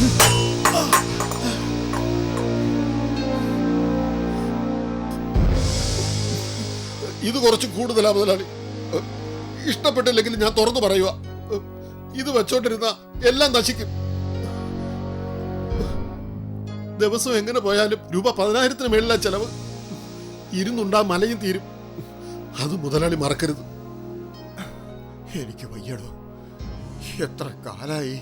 ഇത് കുറച്ച് കൂടുതലാ മുതലാളി. ഇഷ്ടപ്പെട്ടില്ലെങ്കിൽ ഞാൻ തുറന്നു പറയുക. ഇത് വെച്ചോണ്ടിരുന്ന എല്ലാം നശിക്കും. ദിവസം എങ്ങനെ പോയാലും രൂപ പതിനായിരത്തിന് മേളിലാ ചെലവ്. ഇരുന്നുണ്ടാ മലയും തീരും. അത് മുതലാളി മറക്കരുത്. എനിക്ക് വയ്യടോ. എത്ര കാലായി?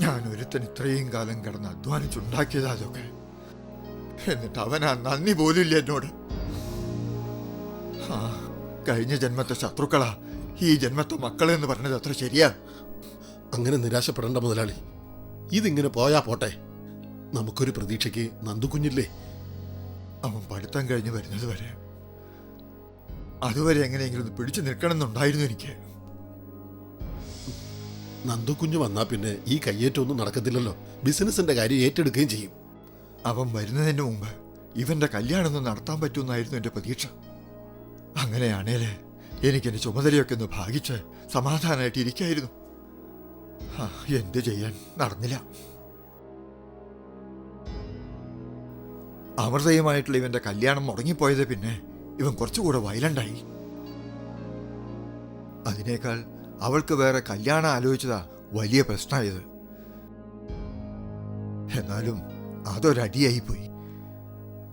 ഞാൻ ഒരുത്തൻ ഇത്രയും കാലം കിടന്ന് അധ്വാനിച്ചുണ്ടാക്കിയതാ അതൊക്കെ. എന്നിട്ട് അവനാ നന്ദി പോലില്ല എന്നോട്. ആ കഴിഞ്ഞ ജന്മത്തെ ശത്രുക്കളാ. ഈ ജന്മത്തെ മക്കളെന്ന് പറഞ്ഞത് അത്ര ശരിയാ. അങ്ങനെ നിരാശപ്പെടേണ്ട മുതലാളി ഇതിങ്ങനെ പോയാ പോട്ടെ. നമുക്കൊരു പ്രതീക്ഷയ്ക്ക് നന്ദുകുഞ്ഞില്ലേ അവൻ പഠിത്തം കഴിഞ്ഞ് വരുന്നത് വരെ. അതുവരെ എങ്ങനെയെങ്കിലും പിടിച്ചു പിടിച്ചു നിൽക്കണമെന്നുണ്ടായിരുന്നു എനിക്ക്. നന്ദുകുഞ്ഞ് വന്നാ പിന്നെ ഈ കയ്യേറ്റമൊന്നും നടക്കത്തില്ലല്ലോ. ബിസിനസിന്റെ കാര്യം ഏറ്റെടുക്കുകയും ചെയ്യും. അവൻ വരുന്നതിന് മുമ്പ് ഇവന്റെ കല്യാണം നടത്താൻ പറ്റുമെന്നായിരുന്നു എന്റെ പ്രതീക്ഷ. അങ്ങനെയാണേൽ എനിക്ക് എന്റെ ചുമതലയൊക്കെ ഒന്ന് ഭാഗിച്ച് സമാധാനമായിട്ട് ഇരിക്കായിരുന്നു. എന്ത് ചെയ്യാൻ നടന്നില്ല. അമൃതയുമായിട്ടുള്ള ഇവന്റെ കല്യാണം മുടങ്ങിപ്പോയത് പിന്നെ ഇവൻ കുറച്ചുകൂടെ വയലണ്ടായി അതിനേക്കാൾ അവൾക്ക് വേറെ കല്യാണം ആലോചിച്ചതാ വലിയ പ്രശ്നമായത്. എന്നാലും അതൊരടിയായിപ്പോയി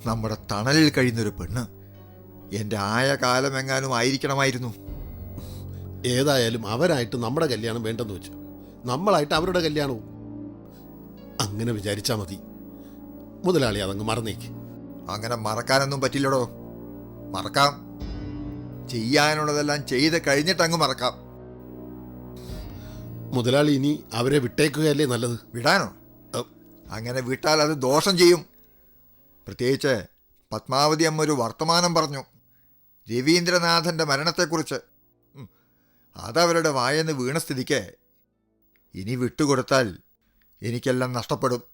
നമ്മുടെ തണലിൽ കഴിയുന്നൊരു പെണ്ണ് എന്റെ ആയ കാലമെങ്ങാനും ആയിരിക്കണമായിരുന്നു. ഏതായാലും അവരായിട്ട് നമ്മുടെ കല്യാണം വേണ്ടെന്ന് വെച്ചു. നമ്മളായിട്ട് അവരുടെ കല്യാണവും. അങ്ങനെ വിചാരിച്ചാൽ മതി. മുതലാളി അതങ്ങ് മറന്നേക്ക്. അങ്ങനെ മറക്കാനൊന്നും പറ്റില്ലടോ. മറക്കാം. ചെയ്യാനുള്ളതെല്ലാം ചെയ്ത് കഴിഞ്ഞിട്ടങ്ങ് മറക്കാം. മുതലാളി ഇനി അവരെ വിട്ടേക്കുകയല്ലേ നല്ലത്? വിടാനോ? അങ്ങനെ വിട്ടാൽ അത് ദോഷം ചെയ്യും. പ്രത്യേകിച്ച് പത്മാവതി അമ്മ ഒരു വർത്തമാനം പറഞ്ഞു. രവീന്ദ്രനാഥന്റെ മരണത്തെക്കുറിച്ച്. അതവരുടെ വായെന്ന് വീണ സ്ഥിതിക്ക് ഇനി വിട്ടുകൊടുത്താൽ എനിക്കെല്ലാം നഷ്ടപ്പെടും.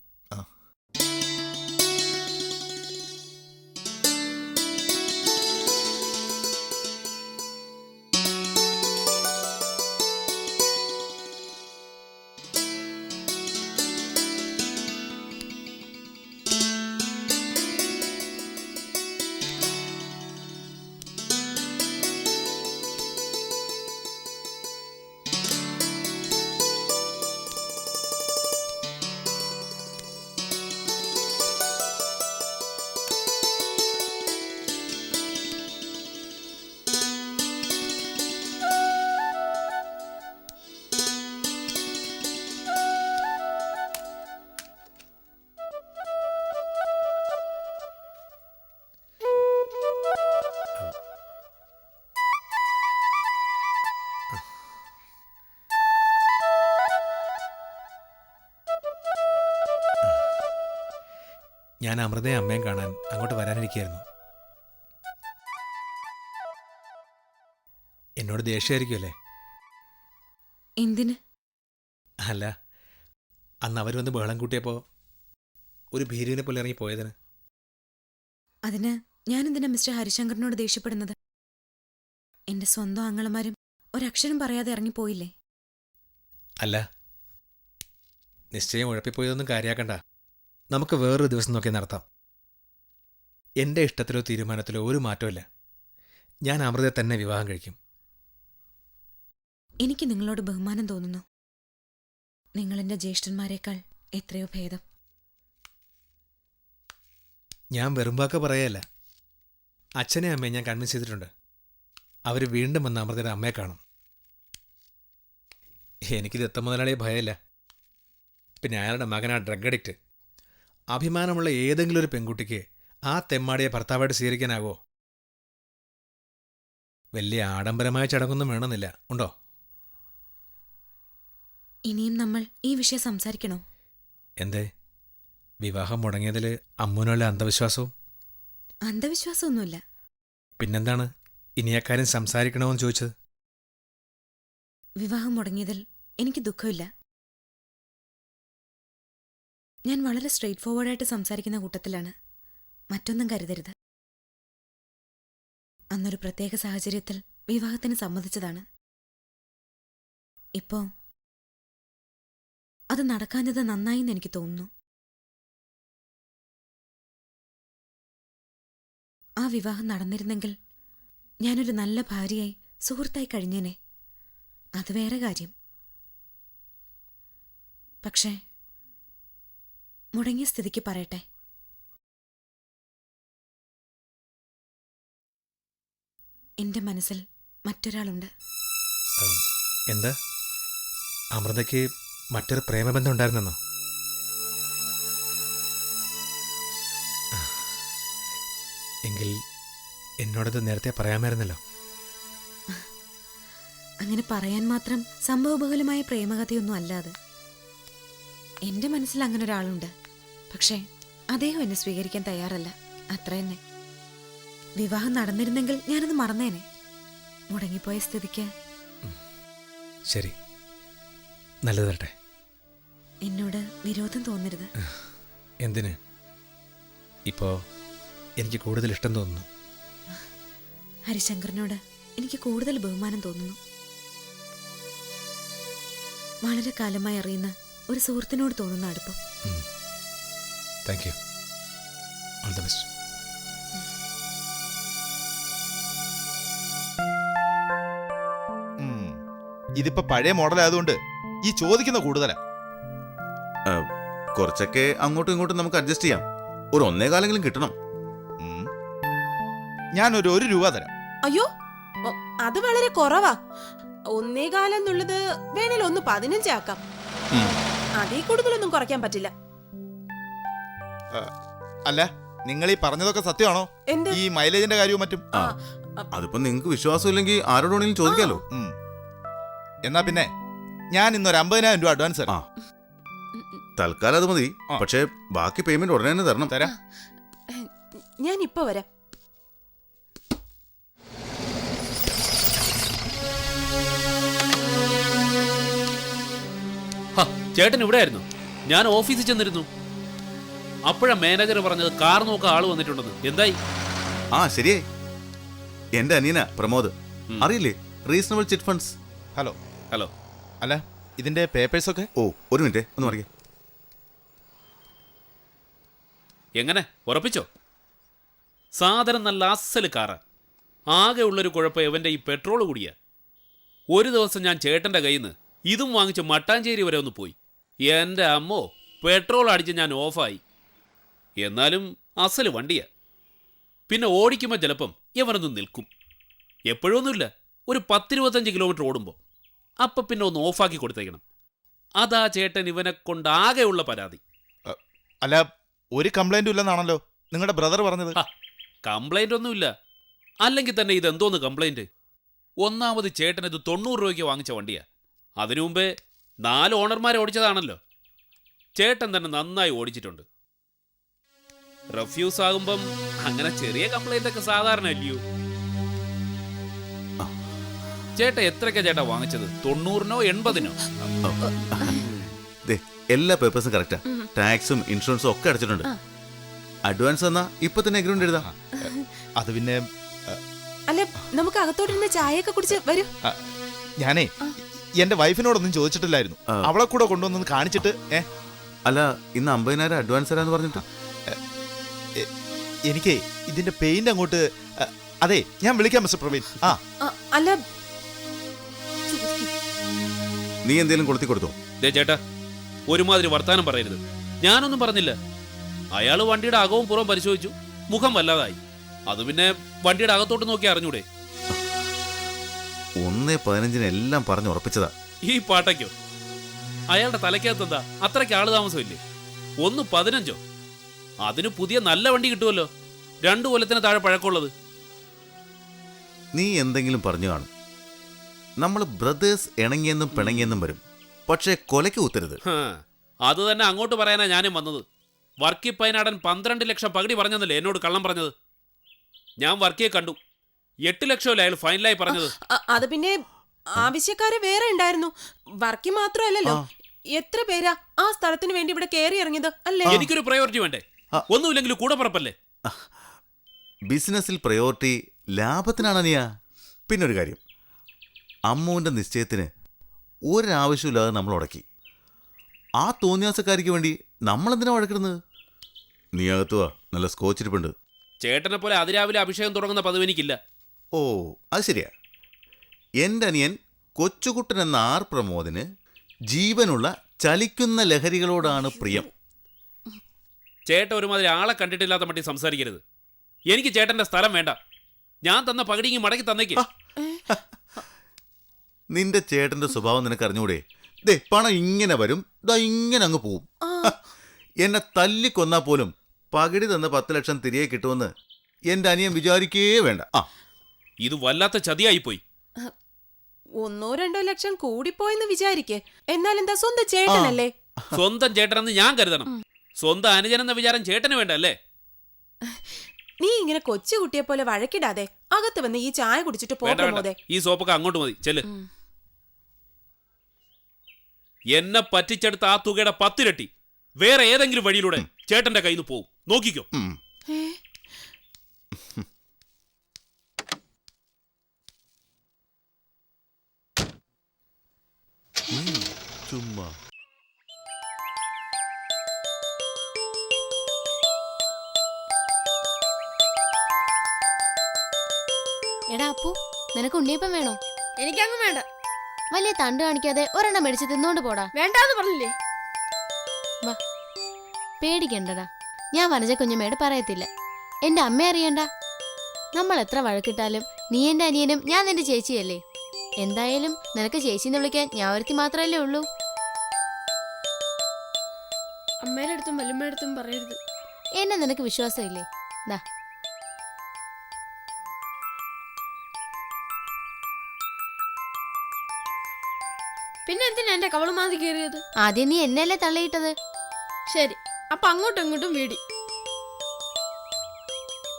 ഞാൻ അമൃതയും അമ്മയും കാണാൻ അങ്ങോട്ട് വരാനിരിക്കുകയായിരുന്നു. എന്നോട് ദേഷ്യമായിരിക്കുമല്ലേ എന്തിന്? അല്ല അന്ന് അവർ വന്ന് ബഹളം കൂട്ടിയപ്പോൾ ഒരു ഭീരുവിനെ പോലെ ഇറങ്ങി പോയതിന്. അതിന് ഞാനെന്തിനാ മിസ്റ്റർ ഹരിശങ്കറിനോട് ദേഷ്യപ്പെടുന്നത്? എന്റെ സ്വന്തം ആങ്ങളമാരും ഒരക്ഷരം പറയാതെ ഇറങ്ങിപ്പോയില്ലേ അല്ല നിശ്ചയം ഉഴപ്പിപ്പോയതൊന്നും കാര്യാക്കണ്ട. നമുക്ക് വേറൊരു ദിവസം നോക്കി നടത്താം. എന്റെ ഇഷ്ടത്തിലോ തീരുമാനത്തിലോ ഒരു മാറ്റമില്ല ഞാൻ അമൃതയെ തന്നെ വിവാഹം കഴിക്കും. എനിക്ക് നിങ്ങളോട് ബഹുമാനം തോന്നുന്നു. നിങ്ങൾ എന്റെ ജ്യേഷ്ഠന്മാരെക്കാൾ എത്രയോ ഭേദം. ഞാൻ വെറുമ്പാക്ക പറയല്ല. അച്ഛനെ അമ്മയെ ഞാൻ കൺവിൻസ് ചെയ്തിട്ടുണ്ട്. അവർ വീണ്ടും വന്ന് അമൃതയുടെ അമ്മയെ കാണും. എനിക്കിത് എത്ത മുതലാളിയെ ഭയമില്ല. പിന്നെ അയാളുടെ മകനാ ഡ്രഗ് അഡിക്റ്റ് അഭിമാനമുള്ള ഏതെങ്കിലും ഒരു പെൺകുട്ടിക്ക് ആ തെമ്മാടിയെ ഭർത്താവായിട്ട് സ്വീകരിക്കാനാവോ? വലിയ ആഡംബരമായ ചടങ്ങൊന്നും വേണമെന്നില്ല. ഉണ്ടോ? ഇനിയും നമ്മൾ ഈ വിഷയം സംസാരിക്കണോ? എന്തേ? വിവാഹം മുടങ്ങിയതിൽ അമ്മൂനുള്ള അന്ധവിശ്വാസവും? അന്ധവിശ്വാസമൊന്നുമില്ല. പിന്നെന്താണ്? ഇനി അക്കാര്യം സംസാരിക്കണമെന്ന് ചോദിച്ചത്? വിവാഹം മുടങ്ങിയതിൽ എനിക്ക് ദുഃഖമില്ല. ഞാൻ വളരെ സ്ട്രെയിറ്റ് ഫോർവേഡായിട്ട് സംസാരിക്കുന്ന കൂട്ടത്തിലാണ്. മറ്റൊന്നും കരുതരുത്. അന്നൊരു പ്രത്യേക സാഹചര്യത്തിൽ വിവാഹത്തിന് സമ്മതിച്ചതാണ്. ഇപ്പോ അത് നടക്കാഞ്ഞത് നന്നായി എന്ന് എനിക്ക് തോന്നുന്നു. ആ വിവാഹം നടന്നിരുന്നെങ്കിൽ ഞാനൊരു നല്ല ഭാര്യയായി സുഹൃത്തായി കഴിഞ്ഞേനെ. അത് വേറെ കാര്യം. പക്ഷേ മുടങ്ങിയ സ്ഥിതിക്ക് പറയട്ടെ. എന്റെ മനസ്സിൽ മറ്റൊരാളുണ്ട്. എന്താ? അമൃതയ്ക്ക് മറ്റൊരു പ്രേമബന്ധം ഉണ്ടായിരുന്നെന്നോ എങ്കിൽ എന്നോടത് നേരത്തെ പറയാമായിരുന്നല്ലോ. അങ്ങനെ പറയാൻ മാത്രം സംഭവബഹുലമായ പ്രേമകഥയൊന്നും അല്ല എന്റെ മനസ്സിൽ അങ്ങനെ ഒരാളുണ്ട്. പക്ഷേ അദ്ദേഹം എന്നെ സ്വീകരിക്കാൻ തയ്യാറല്ല. അത്ര തന്നെ. വിവാഹം നടന്നിരുന്നെങ്കിൽ ഞാനത് മറന്നേനെ. മുടങ്ങിപ്പോയ സ്ഥിതിക്ക്. ശരി. നല്ലത് വരട്ടെ. എന്നോട് വിരോധം തോന്നരുത്. എന്തിന്? ഇപ്പോ എനിക്ക് കൂടുതൽ ഇഷ്ടം തോന്നുന്നു. ഹരിശങ്കറിനോട് എനിക്ക് കൂടുതൽ ബഹുമാനം തോന്നുന്നു. വളരെ കാലമായി അറിയുന്ന ഒരു സുഹൃത്തിനോട് തോന്നുന്ന അടുപ്പം. Thank you all the best. ഇതിപ്പോ പഴയ മോഡൽ ആയതുകൊണ്ട് ഈ ചോദിക്കുന്ന കൂടുതലാ. കുറച്ചൊക്കെ അങ്ങോട്ടും ഇങ്ങോട്ടും നമുക്ക് അഡ്ജസ്റ്റ് ചെയ്യാം. ഒരു ഒന്നേകാലെങ്കിലും കിട്ടണം. ഞാൻ ഒരു ഒരു രൂപ തരാം. അയ്യോ അത് വളരെ കുറവാ. ഒന്നേകാലം എന്നുള്ളത് വേണേൽ ഒന്ന് പതിനഞ്ചാക്കാം ഉം. അതേ കൂടുതലൊന്നും കുറയ്ക്കാൻ പറ്റില്ല. അല്ല നിങ്ങൾ ഈ പറഞ്ഞതൊക്കെ സത്യമാണോ? എന്ത്? ഈ മൈലേജിന്റെ കാര്യവും മറ്റും? ആ അതിപ്പോ നിങ്ങക്ക് വിശ്വാസമില്ലെങ്കിൽ ഇല്ലെങ്കിൽ വേണമെങ്കിലും ചോദിക്കാലോ? ഉം. എന്നാ പിന്നെ ഞാൻ ഇന്നൊരു അമ്പതിനായിരം രൂപ അഡ്വാൻസ് ആ. തരാം തൽക്കാലം അത് മതി. ആ. പക്ഷേ ബാക്കി പേയ്മെന്റ് ഉടനെ തന്നെ തരണം. തരാം. ഞാൻ ഇപ്പൊ വരാം. ചേട്ടൻ ഇവിടെ ആയിരുന്നു ഞാൻ ഓഫീസിൽ ചെന്നിരുന്നു. അപ്പോഴാ മാനേജർ പറഞ്ഞത് കാർ നോക്കാൻ ആൾ വന്നിട്ടുണ്ടെന്ന്. എന്തായി? ആ ശരിയായി എന്റെ അനിയന പ്രമോദ്. അറിയില്ലേ? Reasonable chit funds. Hello. Hello. അല്ല ഇതിന്റെ പേപ്പേഴ്സ് ഒക്കെ ഓ ഒരു മിനിറ്റ് ഒന്ന് മറിയേ എങ്ങനെ? ഉറപ്പിച്ചോ? സാധനം നല്ല അസൽ കാറാ. ആകെ ഉള്ളൊരു കുഴപ്പം ഇവന്റെ ഈ പെട്രോൾ കൂടിയ. ഒരു ദിവസം ഞാൻ ചേട്ടന്റെ കയ്യിൽ നിന്ന് ഇതും വാങ്ങിച്ച് മട്ടാഞ്ചേരി വരെ ഒന്ന് പോയി. എന്റെ അമ്മോ പെട്രോൾ അടിച്ച് ഞാൻ ഓഫായി എന്നാലും അസൽ വണ്ടിയാ. പിന്നെ ഓടിക്കുമ്പോൾ ചിലപ്പം ഇവനൊന്ന് നിൽക്കും. എപ്പോഴൊന്നുമില്ല ഒരു പത്തിരുപത്തഞ്ച് കിലോമീറ്റർ ഓടുമ്പോൾ അപ്പം പിന്നെ ഒന്ന് ഓഫാക്കി കൊടുത്തേക്കണം. അതാ ചേട്ടൻ ഇവനെ കൊണ്ടാകെയുള്ള പരാതി. അല്ല ഒരു കംപ്ലൈന്റും ഇല്ലെന്നാണല്ലോ നിങ്ങളുടെ ബ്രദർ പറഞ്ഞത്. കംപ്ലൈന്റ് കംപ്ലൈന്റ് ഒന്നുമില്ല. അല്ലെങ്കിൽ തന്നെ ഇതെന്തോന്ന് കംപ്ലൈന്റ് കംപ്ലൈന്റ് ഒന്നാമത് ചേട്ടൻ ഇത് തൊണ്ണൂറ് രൂപയ്ക്ക് വാങ്ങിച്ച വണ്ടിയാ. അതിനു മുമ്പേ നാല് ഓണർമാരെ ഓടിച്ചതാണല്ലോ. ചേട്ടൻ തന്നെ നന്നായി ഓടിച്ചിട്ടുണ്ട്. റഫ്യൂസ് ആകുമ്പം അങ്ങനെ ചെറിയ കംപ്ലൈന്റ് ഒക്കെ സാധാരണ അല്ലയോ? ചേട്ടൻ എത്രക്കാ ചേട്ടാ വാങ്ങിച്ചത്? തൊണ്ണൂറിനോ എൺപതിനോ? ദേ എല്ലാ പേപ്പേഴ്സും കറക്റ്റാ ടാക്സും ഇൻഷുറൻസും ഒക്കെ അടച്ചിട്ടുണ്ട്. അഡ്വാൻസ് തന്നാ ഇപ്പൊ തന്നെ എഗ്രിമെന്റ് എഴുതാ. അത് പിന്നെ അല്ല നമുക്ക് അകത്തോട്ടിരുന്ന് ചായയൊക്കെ കുടിച്ച് വരൂ. ഞാനേ എന്റെ വൈഫിനോടൊന്നും ചോദിച്ചിട്ടില്ലായിരുന്നു. അവളെ കൂടെ കൊണ്ടുവന്നു കാണിച്ചിട്ട് ഏ? അല്ല ഇന്ന് അമ്പതിനായിരം അഡ്വാൻസ് തരാന്ന് പറഞ്ഞിട്ട്? എനിക്ക് ഇതിന്റെ പെയിന്റ് അങ്ങോട്ട് അതെ ഞാൻ വിളിക്കാം മിസ്റ്റർ പ്രവീൺ. ആ. അല്ല. നീ എന്തേലും കൊളുത്തി കൊടുത്തോ? ദേ ചേട്ടാ ഒരുമാതിരി വർത്താനം പറയരുത്. ഞാനൊന്നും പറഞ്ഞില്ല. അയാൾ വണ്ടിയുടെ അകവും പുറവും പരിശോധിച്ചു. മുഖം വല്ലാതായി. അത് പിന്നെ വണ്ടിയുടെ അകത്തോട്ട് നോക്കി അറിഞ്ഞൂടെ? ഒന്നേ പതിനഞ്ചിന് എല്ലാം പറഞ്ഞു ഉറപ്പിച്ചതാ. ഈ പാട്ടയ്ക്കോ? അയാളുടെ തലയ്ക്കകത്ത് എന്താ? അത്രയ്ക്ക് ആൾ താമസമില്ലേ? ഒന്ന് പതിനഞ്ചോ? അതിന് പുതിയ നല്ല വണ്ടി കിട്ടുമല്ലോ. രണ്ടു കൊല്ലത്തിന് താഴെ പഴക്കമുള്ളത്. നീ എന്തെങ്കിലും പറഞ്ഞു കാണും. നമ്മൾ ബ്രദേഴ്സ് ഇണങ്ങിയെന്നും പിണങ്ങിയെന്നും വരും. പക്ഷേ കൊലയ്ക്ക് ഉത്തരുത് അത് തന്നെ അങ്ങോട്ട് പറയാനാ ഞാനും വന്നത്. വർക്കി പൈനാടൻ പന്ത്രണ്ട് ലക്ഷം പകുതി പറഞ്ഞതല്ലേ എന്നോട് കള്ളം പറഞ്ഞത്? ഞാൻ വർക്കിയെ കണ്ടു. എട്ട് ലക്ഷമല്ലേ അയാൾ ഫൈനലായി പറഞ്ഞത്? അ- അത് പിന്നെ ആവശ്യക്കാര് വേറെ ഉണ്ടായിരുന്നു. വർക്കി മാത്രമല്ലല്ലോ. എത്ര പേരാ ആ സ്ഥലത്തിന് വേണ്ടി ഇവിടെ കയറി ഇറങ്ങിയത് അല്ലേ? എനിക്കൊരു പ്രയോറിറ്റി വേണ്ടേ? ഒന്നുമില്ലെങ്കിലും ഒന്നുമില്ലെങ്കിൽ കൂടെ പറപ്പല്ലേ ബിസിനസ്സിൽ പ്രയോറിറ്റി ലാഭത്തിനാണ് നീയാ പിന്നൊരു കാര്യം. അമ്മുവിന്റെ നിശ്ചയത്തിന് ഒരാവശ്യമില്ലാതെ നമ്മൾ ഉടക്കി. ആ തോന്നിയാസക്കാരിക്ക് വേണ്ടി നമ്മളെന്തിനാ വഴക്കിടുന്നത്? നീ അകത്തുവാ. നല്ല സ്കോച്ചിരിപ്പുണ്ട്. ചേട്ടനെ പോലെ അതിരാവിലെ അഭിഷേകം തുടങ്ങുന്ന പതിവ് എനിക്കില്ല. ഓ അത് ശരിയാ. എന്റെ അനിയൻ കൊച്ചുകുട്ടൻ എന്ന ആർ പ്രമോദിന് ജീവനുള്ള ചലിക്കുന്ന ലഹരികളോടാണ് പ്രിയം. ചേട്ടൻ ഒരുമാതിരി ആളെ കണ്ടിട്ടില്ലാത്ത മട്ടി സംസാരിക്കരുത്. എനിക്ക് ചേട്ടന്റെ സ്ഥലം വേണ്ട. ഞാൻ തന്ന പകടിങ്ങി മടക്കി തന്നേക്ക്. നിന്റെ ചേട്ടന്റെ സ്വഭാവം നിനക്ക് അറിഞ്ഞൂടെ? ദേ പണം ഇങ്ങനെ വരും ദാ ഇങ്ങനെ അങ്ങ് പോവും. എന്നെ തല്ലിക്കൊന്നാ പോലും പകിടി തന്ന പത്ത് ലക്ഷം തിരികെ കിട്ടുമെന്ന് എന്റെ അനിയൻ വിചാരിക്കേ വേണ്ട. ആ. ഇത് വല്ലാത്ത ചതിയായിപ്പോയി. ഒന്നോ രണ്ടോ ലക്ഷം കൂടിപ്പോയെന്ന് വിചാരിക്കേ. എന്നാൽ എന്താ സ്വന്തം ചേട്ടനല്ലേ? സ്വന്തം ചേട്ടനെന്ന് ഞാൻ കരുതണം. സ്വന്തം അനുജനെന്ന വിചാരം ചേട്ടന് വേണ്ട അല്ലേ നീ ഇങ്ങനെ കൊച്ചു കുട്ടിയെ പോലെ വഴക്കിടാതെ അകത്ത് വന്ന് ഈ ചായ കുടിച്ചിട്ട് വേണ്ട പോകെ വേണ്ട. മോതെ ഈ സോപ്പൊക്കെ അങ്ങോട്ട് മതി. ചെല്ല്. എന്നെ പറ്റിച്ചെടുത്ത ആ തുകയുടെ പത്തിരട്ടി വേറെ ഏതെങ്കിലും വഴിയിലൂടെ ചേട്ടന്റെ കയ്യിൽ നിന്ന് പോവും. നോക്കിക്കോ. ഉം. എടാ അപ്പു നിനക്ക് ഉണ്ണിയപ്പം വേണോ? എനിക്കങ്ങ് വേണ്ട. വലിയ തണ്ട് കാണിക്കാതെ ഒരെണ്ണം മേടിച്ച് തിന്നോണ്ട് പോടാ. വേണ്ടാന്ന് പറഞ്ഞില്ലേ? വാ. പേടിക്കണ്ടടാ. ഞാൻ വനജ കുഞ്ഞമ്മയോട് പറയത്തില്ല. എന്റെ അമ്മ അറിയണ്ട. നമ്മൾ എത്ര വഴക്കിട്ടാലും നീ എന്റെ അനിയനും ഞാൻ നിന്റെ ചേച്ചിയല്ലേ? എന്തായാലും നിനക്ക് ചേച്ചി എന്ന് വിളിക്കാൻ ഞാൻ ഒരുത്തി മാത്രമല്ലേ ഉള്ളൂ. അമ്മയുടെ അടുത്തും വല്യമ്മയുടെ അടുത്തും പറയരുത്. എന്നെ നിനക്ക് വിശ്വാസമില്ലേ? ദാ പിന്നെ എന്തിനാ എന്റെ കവളുമാതി കയറിയത്? ആദ്യം നീ എന്നെയല്ലേ തള്ളിയിട്ടത്? ശരി അപ്പൊ അങ്ങോട്ടും ഇങ്ങോട്ടും വീടി.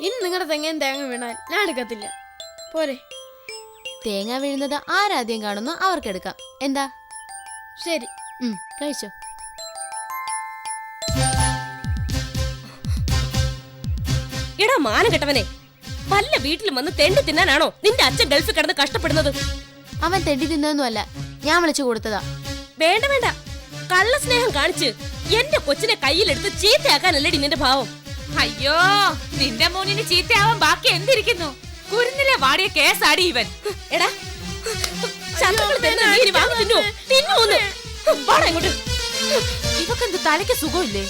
ഇനി നിങ്ങളുടെ തെങ്ങയും തേങ്ങ വീണാൽ ഞാൻ എടുക്കത്തില്ല. പോരെ. തേങ്ങ വീഴുന്നത് ആരാദ്യം കാണുന്നു അവർക്കെടുക്കാം എന്താ? ശരി. ഉം കഴിച്ചോ. എടാ മാനം കെട്ടവനെ വല്ല വീട്ടിലും വന്ന് തെണ്ടി തിന്നാനാണോ നിന്റെ അച്ഛൻ ഗൾഫിൽ കിടന്ന് കഷ്ടപ്പെടുന്നത്? അവൻ തെണ്ടി തിന്നൊന്നുമല്ല ഞാൻ വിളിച്ചു കൊടുത്തതാ. വേണ്ട വേണ്ട. കള്ള സ്നേഹം കാണിച്ച് എന്റെ കൊച്ചിനെ കയ്യിലെടുത്ത് ചീത്തയാക്കാനല്ലടി നിന്റെ ഭാവം? അയ്യോ നിന്റെ മോനിന് ചീത്തയാവാൻ ബാക്കി എന്തിരിക്കുന്നു? കുരുന്നിലെ വാടിയ കേസാടി ഇവൻ. എടാ ഇവക്കെന്ത് തലയ്ക്ക് സുഖമില്ലേ?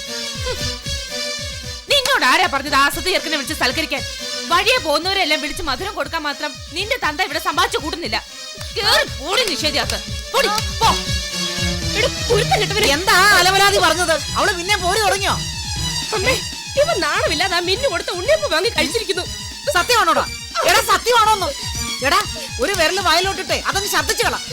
നിന്നോട് ആരാ പറഞ്ഞത് ആസത്ത് ചേർക്കനെ വിളിച്ച് സൽക്കരിക്കാൻ? വഴിയെ പോകുന്നവരെല്ലാം വിളിച്ച് മധുരം കൊടുക്കാൻ മാത്രം നിന്റെ തന്ത ഇവിടെ സമ്പാദിച്ചു കൂട്ടുന്നില്ല. കേറി കുരുത്തം കെട്ടവനെ എന്താ അലവലാതി പറഞ്ഞത്? അവൾ പിന്നെ പോരി തുടങ്ങിയോ? അമ്മേ ഇവ നാണമില്ലാതെ ആ മിന്നു കൊടുത്ത ഉണ്ണിയപ്പ് വാങ്ങി കഴിച്ചിരിക്കുന്നു. സത്യമാണോടാ? എടാ സത്യമാണോന്ന്? എടാ ഒരു വിരൽ വായിലോട്ടിട്ടെ അതൊന്ന് ശബ്ദിച്ചു കളാം.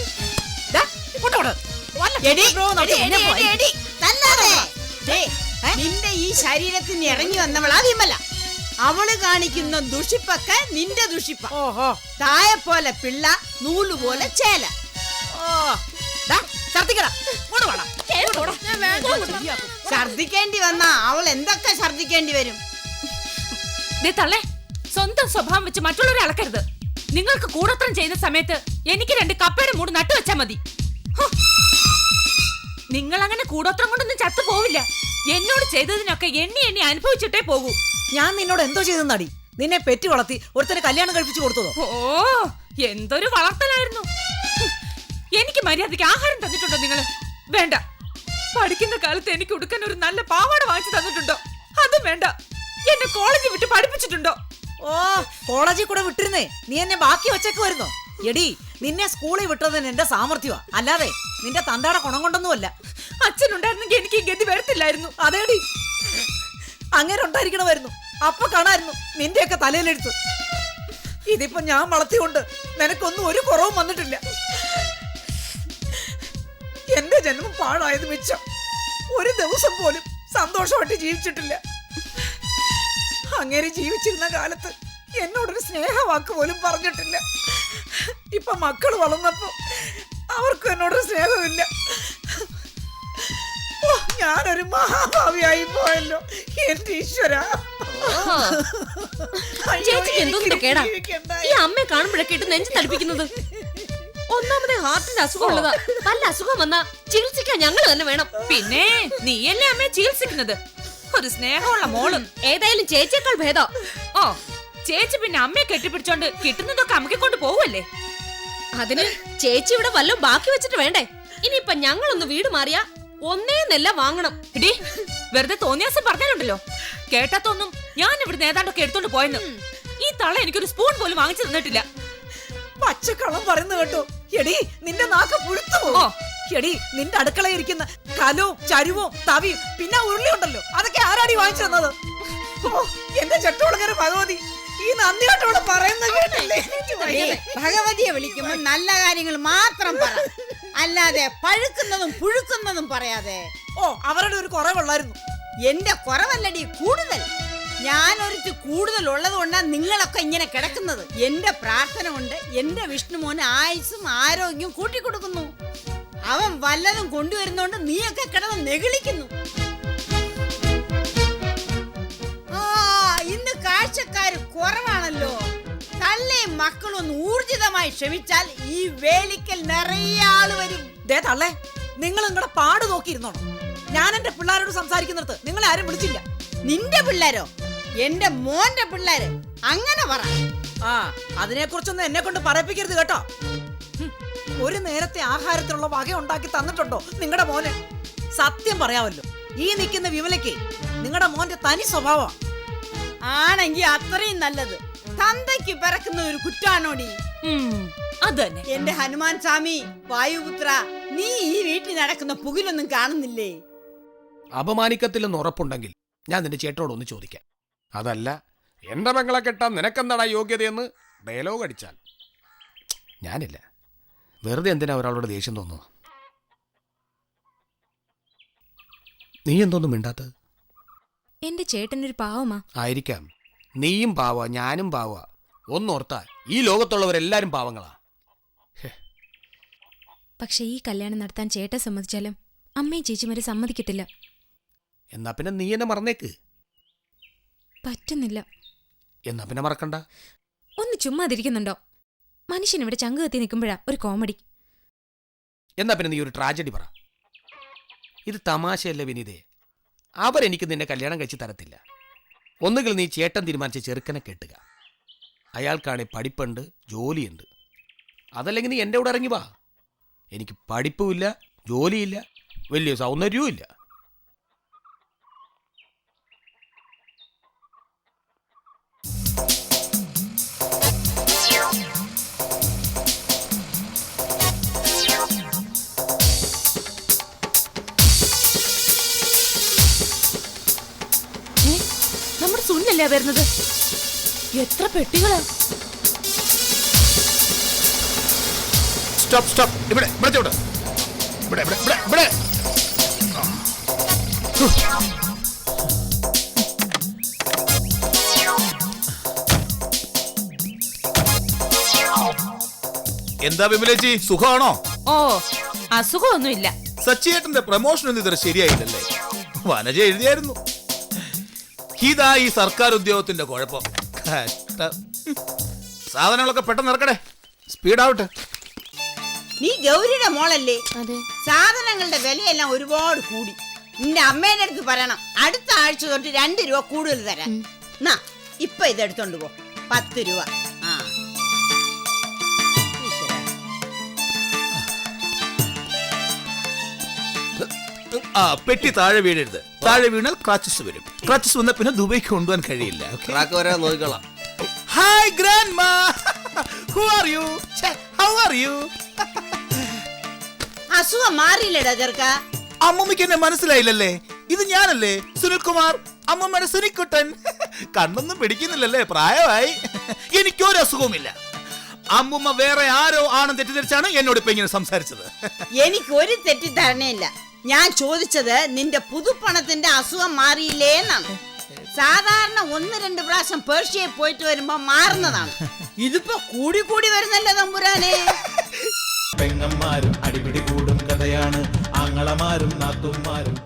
നിന്റെ ഈ ശരീരത്തിന് ഇറങ്ങി വന്നവളാ വിമല അവൾ കാണിക്കുന്ന ദുഷിപ്പൊക്കെ നിന്റെ ദുഷിപ്പ. ഓഹോ. തായ പോലെ പിള്ള നൂൽ പോലെ ചേല ഛർദിക്കടാ ഇങ്ങോട്ട് വാടാ. ഛർദിക്കേണ്ടി വന്ന അവൾ എന്തൊക്കെ ഛർദിക്കേണ്ടി വരും? ദേ തള്ളേ സ്വന്തം സ്വഭാവം വെച്ച് മറ്റുള്ളവരെ അളക്കരുത്. നിങ്ങൾക്ക് കൂടത്രം ചെയ്യുന്ന സമയത്ത് എനിക്ക് രണ്ട് കപ്പയുടെ മൂട് നട്ടു വെച്ചാ മതി. നിങ്ങൾ അങ്ങനെ കൂടോത്രം കൊണ്ടൊന്നും ചത്തു പോവില്ല. എന്നോട് ചെയ്തതിനൊക്കെ എണ്ണി എണ്ണി അനുഭവിച്ചിട്ടേ പോകൂ. ഞാൻ നിന്നോട് എന്തോ ചെയ്തെന്നടി? നിന്നെ പെറ്റി വളർത്തി ഒരുത്തരെ കല്യാണം കഴിപ്പിച്ചു കൊടുത്തതോ? ഓ എന്തൊരു വളർത്തലായിരുന്നു. എനിക്ക് മര്യാദയ്ക്ക് ആഹാരം തന്നിട്ടുണ്ടോ നിങ്ങൾ? വേണ്ട. പഠിക്കുന്ന കാലത്ത് എനിക്ക് ഉടുക്കാൻ ഒരു നല്ല പാവാട വാങ്ങിച്ചു തന്നിട്ടുണ്ടോ? അതും വേണ്ട. എന്നെ കോളേജ് വിട്ട് പഠിപ്പിച്ചിട്ടുണ്ടോ? ഓ കോളേജിൽ കൂടെ വിട്ടിരുന്നേ. നീ എന്നെ ബാക്കി വെച്ചേക്ക് വരുന്നു? എടി നിന്നെ സ്കൂളിൽ വിട്ടതിന് എന്റെ സാമർഥ്യമാ. അല്ലാതെ നിന്റെ തന്താടെ ഗുണം കൊണ്ടൊന്നുമല്ല. അച്ഛനുണ്ടായിരുന്നെങ്കിൽ എനിക്ക് ഗതി വരത്തില്ലായിരുന്നു. അതേടി. അങ്ങനെ ഉണ്ടായിരിക്കണമായിരുന്നു. അപ്പൊ കാണായിരുന്നു നിന്റെയൊക്കെ തലയിലെടുത്ത്. ഇതിപ്പോ ഞാൻ വളർത്തിക്കൊണ്ട് നിനക്കൊന്നും ഒരു കുറവും വന്നിട്ടില്ല. എന്റെ ജന്മം പാഴായത് മിച്ചം. ഒരു ദിവസം പോലും സന്തോഷമായിട്ട് ജീവിച്ചിട്ടില്ല. അങ്ങനെ ജീവിച്ചിരുന്ന കാലത്ത് എന്നോടൊരു സ്നേഹവാക്ക് പോലും പറഞ്ഞിട്ടില്ല. ഇപ്പൊ മക്കൾ വളർന്നപ്പോ അവർക്കും എന്നോടൊരു സ്നേഹമില്ല. ഞാനൊരു മഹാഭാവിയായി പോയല്ലോ. എന്റെ ഈശ്വര. ചേച്ചിക്ക് എന്തോന്നിന്റെ കേടാ? ഈ അമ്മയെ കാണുമ്പോഴൊക്കെ ഇട്ട് നെഞ്ചു തടിപ്പിക്കുന്നത്. ഒന്നാമത് ഹാർട്ടിന്റെ അസുഖം ഉള്ളതാ നല്ല അസുഖം വന്നാ ചികിത്സിക്കാൻ ഞങ്ങൾ തന്നെ വേണം. പിന്നെ നീയല്ലേ അമ്മയെ ചികിത്സിക്കുന്നത്? ഒരു സ്നേഹമുള്ള മോളും. ഏതായാലും ചേച്ചിയേക്കാൾ ഭേദം. ഓ ചേച്ചി പിന്നെ അമ്മയെ കെട്ടിപ്പിടിച്ചോണ്ട് കിട്ടുന്നതൊക്കെ അമ്മയ്ക്ക് കൊണ്ട് പോവല്ലേ അതിന് ചേച്ചി ഇവിടെ വല്ലതും ബാക്കി വെച്ചിട്ട് വേണ്ടേ? ഇനിയിപ്പൊ ഞങ്ങളൊന്ന് വീട് മാറിയാ ഒന്നേ നെല്ല വാങ്ങണം. ഇടി വെറുതെ തോന്നിയാസം പറഞ്ഞാലുണ്ടല്ലോ. കേട്ടാത്തൊന്നും ഞാൻ ഇവിടെ നേതാണ്ടൊക്കെ എടുത്തോണ്ട് പോയെന്ന്. ഈ തള എനിക്കൊരു സ്പൂൺ പോലും വാങ്ങിച്ചു തന്നിട്ടില്ല. പച്ചക്കള്ളം പറയുന്നു കേട്ടോ. എടി നിന്റെ നാക്ക് പുഴുത്തു പോകും എടി നിന്റെ അടുക്കളയിൽ ഇരിക്കുന്ന കലവും ചരുവും തവിയും പിന്നെ ഉരുളി ഉണ്ടല്ലോ. അതൊക്കെ ആരാടി വാങ്ങിച്ചു തന്നത്? എന്റെ ചട്ടോളങ്ങര ഭഗവതി. ഈ നന്ദിയോട്ടോട് പറയുന്നത് കേട്ടില്ലേ? ഭഗവതിയെ വിളിക്കുമ്പോൾ നല്ല കാര്യങ്ങൾ മാത്രം പറ. അല്ലാതെ പഴുക്കുന്നതും പുഴുക്കുന്നതും പറയാതെ. ഓ അവരുടെ ഒരു കുറവുള്ളായിരുന്നു. എന്റെ കുറവല്ലടി കൂടുതൽ. ഞാൻ ഒരുത്തി കൂടുതൽ ഉള്ളത് കൊണ്ടാണ് നിങ്ങളൊക്കെ ഇങ്ങനെ കിടക്കുന്നത്. എന്റെ പ്രാർത്ഥന കൊണ്ട് എന്റെ വിഷ്ണുമോന് ആയുസും ആരോഗ്യവും കൂട്ടിക്കൊടുക്കുന്നു. അവൻ വല്ലതും കൊണ്ടുവരുന്നോണ്ട് നീയൊക്കെ കിടന്ന് നെകിളിക്കുന്നു. ആ ഇന്ന് കാഴ്ചക്കാർ കുറവാണല്ലോ തള്ളയും മക്കളും ഒന്ന് ഊർജിതമായി ശ്രമിച്ചാൽ ഈ വേലിക്കൽ നിറയെ ആൾ വരും. ദേ തള്ളേ നിങ്ങൾ നിങ്ങളുടെ പാട് നോക്കിയിരുന്നോണം ഞാൻ എന്റെ പിള്ളേരോട് സംസാരിക്കുന്നിടത്ത് നിങ്ങളെ ആരും വിളിച്ചില്ല. നിന്റെ പിള്ളേരോ? എന്റെ മോന്റെ പിള്ളേര്? അങ്ങനെ പറ. ആ അതിനെ കുറിച്ചൊന്നും എന്നെ കൊണ്ട് പറയിപ്പിക്കരുത് കേട്ടോ. ഒരു നേരത്തെ ആഹാരത്തിനുള്ള വക ഉണ്ടാക്കി തന്നിട്ടുണ്ടോ നിങ്ങളുടെ മോന്? സത്യം പറയാമല്ലോ ഈ നിൽക്കുന്ന വിമലയ്ക്ക് നിങ്ങളുടെ മോന്റെ തനി സ്വഭാവം ആണെങ്കി അത്രയും നല്ലത്. തന്തയ്ക്ക് പിറക്കുന്ന ഒരു കുറ്റാണോടി? അതന്നെ. തന്നെ എന്റെ ഹനുമാൻ സ്വാമി വായുപുത്ര നീ ഈ വീട്ടിൽ നടക്കുന്ന പുകിലൊന്നും കാണുന്നില്ലേ? അപമാനിക്കത്തില്ലെന്ന് ഉറപ്പുണ്ടെങ്കിൽ ഞാൻ നിന്റെ ചേട്ടനോട് ഒന്ന് ചോദിക്കാം. അതല്ല എന്റെ മകളെ കെട്ടാൻ നിനക്കെന്താടാ യോഗ്യതയെന്ന് ഡയലോഗ് അടിച്ചാൽ? ഞാനില്ല. വെറുതെ എന്തിനാ ഒരാളോട് ദേഷ്യം തോന്നുന്നു നീ എന്തോന്നും മിണ്ടാത്തത്? എന്റെ ചേട്ടനൊരു പാവമാ. ആയിരിക്കാം. നീയും പാവ ഞാനും പാവ. ഒന്നോർത്താ ഈ ലോകത്തുള്ളവരെല്ലാരും പാവങ്ങളാ. പക്ഷെ ഈ കല്യാണം നടത്താൻ ചേട്ടൻ സമ്മതിച്ചാലും അമ്മയും ചേച്ചിമാരെ സമ്മതിക്കത്തില്ല. എന്നാ പിന്നെ നീ എന്നെ മറന്നേക്ക്. പറ്റുന്നില്ല. എന്നാ പിന്നെ മറക്കണ്ട. ഒന്ന് ചുമ്മാതിരിക്കുന്നുണ്ടോ? മനുഷ്യൻ ഇവിടെ ചങ്ക് കത്തി നിൽക്കുമ്പോഴാ ഒരു കോമഡി. എന്നാ പിന്നെ നീ ഒരു ട്രാജഡി പറ. ഇത് തമാശയല്ല വിനീതേ? അവരെനിക്ക് നിന്നെ കല്യാണം കഴിച്ച് തരത്തില്ല. ഒന്നുകിൽ നീ ചേട്ടൻ തീരുമാനിച്ച ചെറുക്കനെ കെട്ടുക. അയാൾക്കാണെ പഠിപ്പുണ്ട് ജോലിയുണ്ട്. അതല്ലെങ്കിൽ നീ എന്റെ കൂടെ ഇറങ്ങി വാ. എനിക്ക് പഠിപ്പുമില്ല ജോലിയില്ല വലിയ സൗന്ദര്യവും ഇല്ല സുനിലല്ലേ വരുന്നത്? എത്ര പെട്ടികളാ? Stop stop. ഇവിടെ ഇവിടെ ചോട്ട് ഇവിടെ ഇവിടെ ഇവിടെ ഇവിടെ. എന്താ വിമലേച്ചി? സുഖമാണോ? ഓ അസുഖമൊന്നുമില്ല. സച്ചിയേട്ടന്റെ പ്രമോഷൻ ഒന്നും ഇതുവരെ ശരിയായില്ലല്ലേ? വനജ എഴുതിയായിരുന്നു. ഇതാ ഈ സർക്കാർ ഉദ്യോഗത്തിന്റെ കുഴപ്പം. കഷ്ടം. സാധനങ്ങളൊക്കെ പെട്ടെന്ന് ഇറക്കടേ. സ്പീഡാവട്ടെ നീ ഗൗരിയുടെ മോളല്ലേ? സാധനങ്ങളുടെ വിലയെല്ലാം ഒരുപാട് കൂടി. നിന്റെ അമ്മേന്റെ അടുത്ത് പറയണം. അടുത്ത ആഴ്ച തൊട്ട് രണ്ട് രൂപ കൂടുതൽ തരാം നാ ഇപ്പൊ ഇതെടുത്തോണ്ട് പോ. പത്ത് രൂപ. ആ പെട്ടി താഴെ വീഴരുത്. താഴെ വീണാൽ ക്രാച്ചസ് വരും. ക്രാച്ചസ് വന്നാൽ പിന്നെ ദുബൈക്ക് കൊണ്ടുപോകാൻ കഴിയില്ല ട്രാക്ക് വരാൻ നോക്കിക്കോളാം. Hi grandma who are you how are you അസുഖം മാറിയില്ലടാ ചെറുക്ക. അമ്മമ്മയ്ക്ക് എന്നെ മനസ്സിലായില്ലല്ലേ? ഇത് ഞാനല്ലേ സുനിൽകുമാർ? അമ്മമ്മയുടെ സുനിക്കുട്ടൻ. കണ്ണൊന്നും പിടിക്കുന്നില്ലല്ലേ പ്രായമായി? എനിക്കൊരു അസുഖവുമില്ല. അമ്മുമ്മ വേറെ ആരോ ആണെന്ന് തെറ്റിദ്ധരിച്ചാണ് എന്നോട് ഇപ്പൊ ഇങ്ങനെ സംസാരിച്ചത്. എനിക്ക് ഒരു തെറ്റിദ്ധാരണയില്ല ഞാൻ ചോദിച്ചത് നിന്റെ പുതുപ്പണത്തിന്റെ അസുഖം മാറിയില്ലേ എന്നാണ് സാധാരണ ഒന്ന് രണ്ട് പ്രാവശ്യം പേർഷ്യയിൽ പോയിട്ട് വരുമ്പോ മാറുന്നതാണ്. ഇതിപ്പോ കൂടി കൂടി വരുന്നല്ലേ തമ്പുരാനെ? പെങ്ങന്മാരും അടിപിടി കൂടും കഥയാണ്. ആങ്ങളമാരും നാത്തുമാരും